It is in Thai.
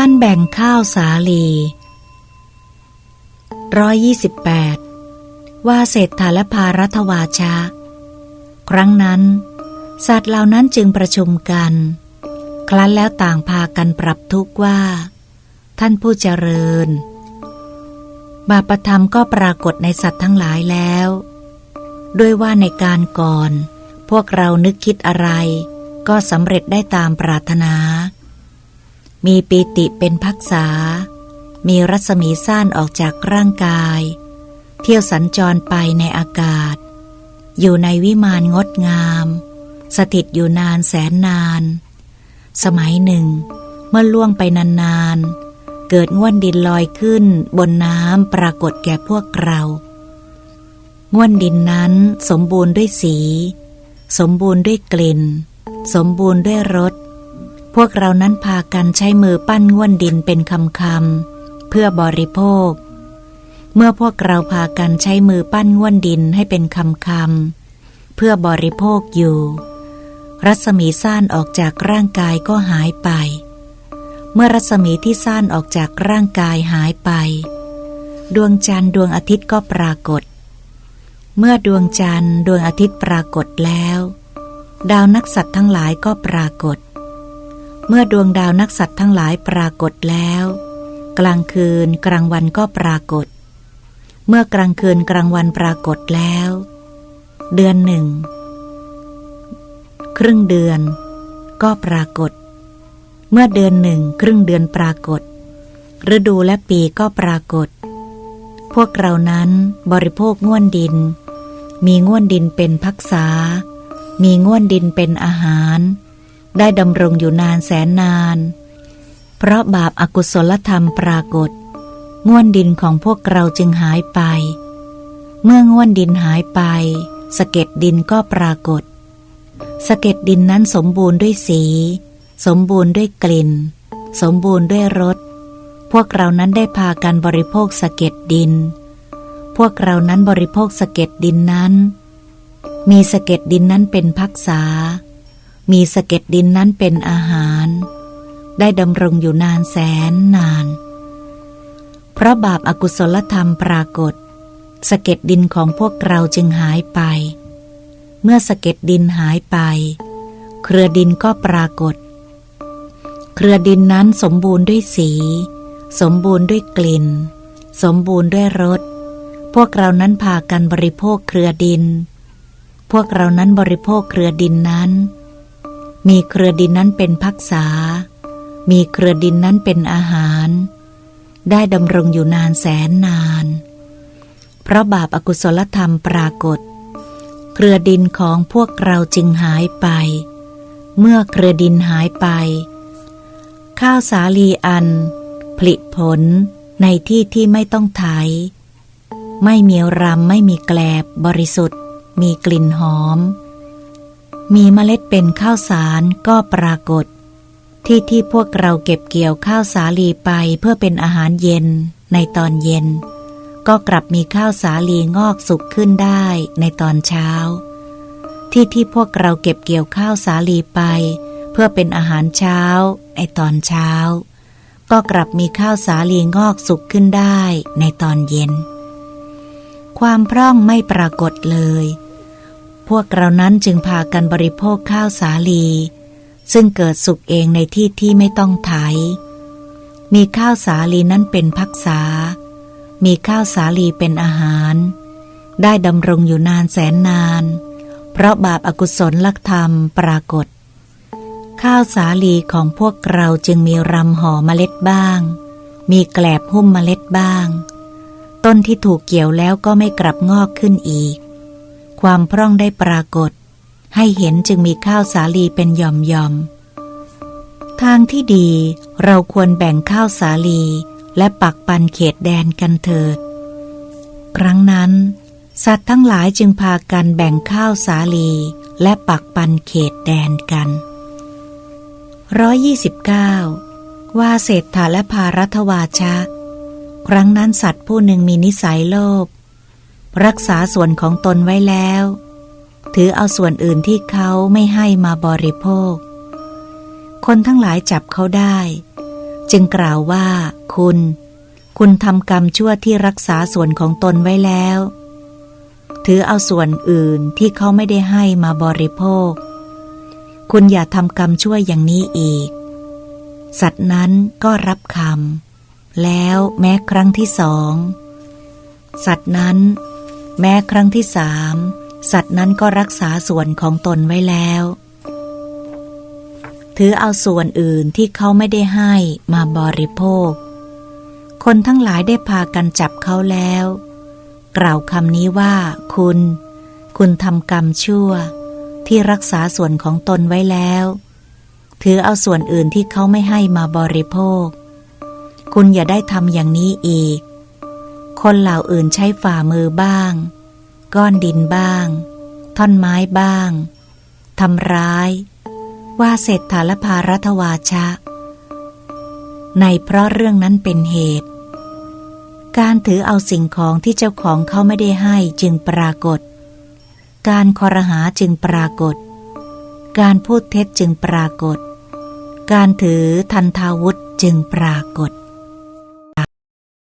การแบ่งข้าวสาลีร้อยยี่สิบแปดว่าเศรษฐาและภารัตวาชาครั้งนั้น สัตว์เหล่านั้นจึงประชุมกัน ครั้นแล้วต่างพากันปรับทุกข์ว่า ท่านผู้เจริญ บาปธรรมก็ปรากฏในสัตว์ทั้งหลายแล้ว ด้วยว่าในการก่อน พวกเรานึกคิดอะไร ก็สำเร็จได้ตามปรารถนา มีปีติเป็นพักษา มีรัศมีสั้นออกจากร่างกาย เที่ยวสัญจรไปในอากาศ อยู่ในวิมานงดงาม สถิตอยู่นานแสนนาน สมัยหนึ่ง เมื่อล่วงไปนานๆ เกิดง่วนดินลอยขึ้นบนน้ำปรากฏแก่พวกเราง่วนดินนั้นสมบูรณ์ด้วยสี สมบูรณ์ด้วยกลิ่น สมบูรณ์ด้วยรส พวกเรานั้นพากันใช้มือปั้นง่วนดินเป็นคำคำเพื่อบริโภค เมื่อพวกเราพากันใช้มือปั้นง่วนดินให้เป็นคำคำเพื่อบริโภคอยู่ รัศมีซ่านออกจากร่างกายก็หายไป เมื่อรัศมีที่ซ่านออกจากร่างกายหายไป ดวงจันทร์ดวงอาทิตย์ก็ปรากฏ เมื่อดวงจันทร์ดวงอาทิตย์ปรากฏแล้ว ดาวนักสัตว์ทั้งหลายก็ปรากฏ เมื่อดวงดาวนักสัตว์ทั้งหลายปรากฏแล้ว กลางคืนกลางวันก็ปรากฏ เมื่อกลางคืนกลางวันปรากฏแล้ว เดือนหนึ่ง ครึ่งเดือน ก็ปรากฏ เมื่อเดือนหนึ่งครึ่งเดือนปรากฏ ฤดูและปีก็ปรากฏ พวกเรานั้นบริโภคง่วนดิน มีง่วนดินเป็นพักษา มีง่วนดินเป็นอาหาร ได้ดำรงอยู่นานแสนนาน เพราะบาปอากุศลธรรมปรากฏ ง่วนดินของพวกเราจึงหายไป เมื่อง่วนดินหายไป สะเก็ดดินก็ปรากฏ สะเก็ดดินนั้นสมบูรณ์ด้วยสี สมบูรณ์ด้วยกลิ่น สมบูรณ์ด้วยรส พวกเรานั้นได้พากันบริโภคสะเก็ดดิน พวกเรานั้นบริโภคสะเก็ดดินนั้น มีสะเก็ดดินนั้นเป็นพักษา มีสะเก็ดดินนั้นเป็นอาหาร ได้ดำรงอยู่นานแสนนาน เพราะบาปอากุศลธรรมปรากฏสะเก็ดดินของพวกเราจึงหายไป เมื่อสะเก็ดดินหายไป เครือดินก็ปรากฏ เครือดินนั้นสมบูรณ์ด้วยสี สมบูรณ์ด้วยกลิ่น สมบูรณ์ด้วยรส พวกเรานั้นพากันบริโภคเครือดิน พวกเรานั้นบริโภคเครือดินนั้น มีเครือดินนั้นเป็นพักษา มีเครือดินนั้นเป็นอาหาร ได้ดำรงอยู่นานแสนนาน เพราะบาปอากุศลธรรมปรากฏ เครือดินของพวกเราจึงหายไป เมื่อเครือดินหายไป ข้าวสาลีอัน ผลิผลในที่ที่ไม่ต้องไถ ไม่มีรำไม่มีแกลบบริสุทธิ์ มีกลิ่นหอม มีเมล็ดเป็นข้าวสารก็ปรากฏ ที่ที่พวกเราเก็บเกี่ยวข้าวสาลีไปเพื่อเป็นอาหารเย็นในตอนเย็น ก็กลับมีข้าวสาลีงอกสุกขึ้นได้ในตอนเช้า ที่ที่พวกเราเก็บเกี่ยวข้าวสาลีไป เพื่อเป็นอาหารเช้าในตอนเช้า ก็กลับมีข้าวสาลีงอกสุกขึ้นได้ในตอนเย็น ความพร่องไม่ปรากฏเลย พวกเรานั้นจึงพากันบริโภคข้าวสาลี ซึ่งเกิดสุกเองในที่ที่ไม่ต้องไถ มีข้าวสาลีนั้นเป็นพักษา มีข้าวสาลีเป็นอาหาร ได้ดำรงอยู่นานแสนนาน เพราะบาปอากุศลลักธรรมปรากฏ ข้าวสาลีของพวกเราจึงมีรำห่อเมล็ดบ้าง มีแกลบหุ้มเมล็ดบ้าง ต้นที่ถูกเกี่ยวแล้วก็ไม่กลับงอกขึ้นอีก ความพร่องได้ปรากฏ ให้เห็นจึงมีข้าวสาลีเป็นหย่อมยอมทางที่ดีเราควรแบ่งข้าวสาลีและปักปันเขตแดนกันเถิด ครั้งนั้น สัตว์ทั้งหลายจึงพากันแบ่งข้าวสาลีและปักปันเขตแดนกันร้อยยี่สิบเก้าว่าเศรษฐาและภารัตวาชะ ครั้งนั้นสัตว์ผู้หนึ่งมีนิสัยโลภ รักษาส่วนของตนไว้แล้ว ถือเอาส่วนอื่นที่เขาไม่ให้มาบริโภค คนทั้งหลายจับเขาได้ จึงกล่าวว่าคุณ คุณทำกรรมชั่วที่รักษาส่วนของตนไว้แล้ว ถือเอาส่วนอื่นที่เขาไม่ได้ให้มาบริโภค คุณอย่าทำกรรมชั่วอย่างนี้อีก สัตว์นั้นก็รับคำแล้วแม้ครั้งที่สอง สัตว์นั้น แม้ครั้งที่สามสัตว์นั้นก็รักษาส่วนของตนไว้แล้ว ถือเอาส่วนอื่นที่เขาไม่ได้ให้มาบริโภค คนทั้งหลายได้พากันจับเขาแล้ว กล่าวคำนี้ว่า คุณ คุณทำกรรมชั่ว ที่รักษาส่วนของตนไว้แล้ว ถือเอาส่วนอื่นที่เขาไม่ให้มาบริโภค คุณอย่าได้ทำอย่างนี้อีก คนเหล่าอื่นใช้ฝ่ามือบ้าง ก้อนดินบ้าง ท่อนไม้บ้างทำร้าย ว่าเสร็จฐาลภารัตวาชะ ในเพราะเรื่องนั้นเป็นเหตุ การถือเอาสิ่งของที่เจ้าของเขาไม่ได้ให้จึงปรากฏ การคอรหาจึงปรากฏ การพูดเท็จจึงปรากฏ การถือทันทาวุธจึงปรากฏ